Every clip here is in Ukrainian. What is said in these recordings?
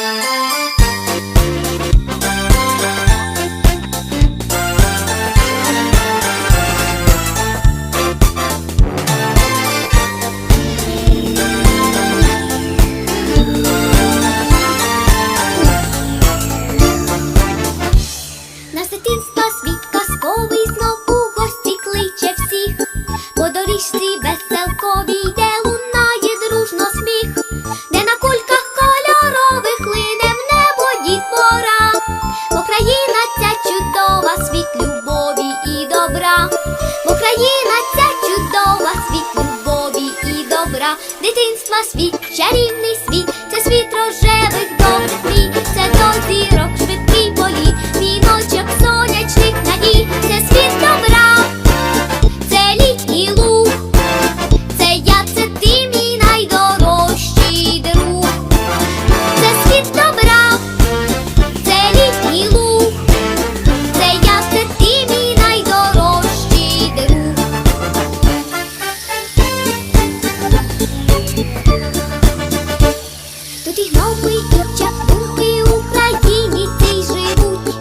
Música Україна ця чудова, світ любові і добра, дитинства світ, чарівний світ, це світ рожевий. Тут і гноми, і чапунки в Україні цій живуть,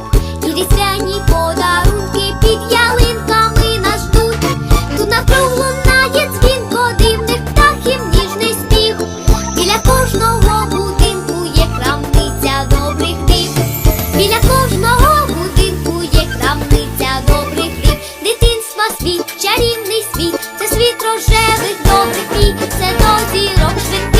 і різдвяні подарунки під ялинками нас ждуть. Тут навкруг лунає дзвінко дивних птахів, ніжний спіх. Біля кожного будинку є крамниця добрих див. Біля кожного будинку є крамниця добрих див. Дитинства світ, чарівний світ, це світ рожевих добрих мій, це до зірок.